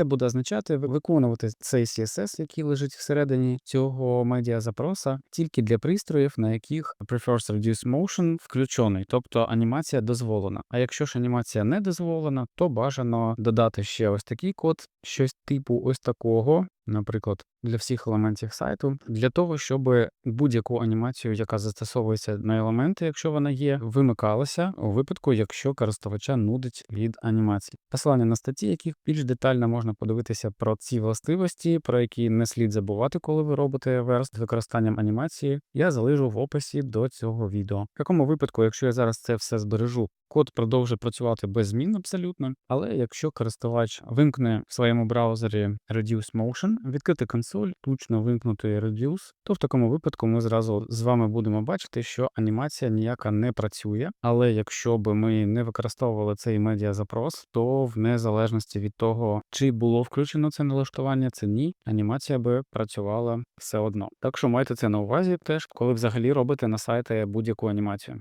Це буде означати виконувати цей CSS, який лежить всередині цього медіазапроса, тільки для пристроїв, на яких Prefers Reduce Motion включений, тобто анімація дозволена. А якщо ж анімація не дозволена, то бажано додати ще ось такий код, щось типу ось такого, наприклад, для всіх елементів сайту, для того, щоб будь-яку анімацію, яка застосовується на елементи, якщо вона є, вимикалася у випадку, якщо користувача нудить від анімації. Посилання на статті, яких більш детально можна подивитися про ці властивості, про які не слід забувати, коли ви робите верст з використанням анімації, я залишу в описі до цього відео. В такому випадку, якщо я зараз це все збережу, код продовжить працювати без змін абсолютно. Але якщо користувач вимкне в своєму браузері Reduce Motion, відкрити консоль, точно вимкнути Reduce, то в такому випадку ми зразу з вами будемо бачити, що анімація ніяка не працює. Але якщо б ми не використовували цей медіазапрос, то в незалежності від того, чи було включено це налаштування, це ні, анімація би працювала все одно. Так що майте це на увазі теж, коли взагалі робите на сайті будь-яку анімацію.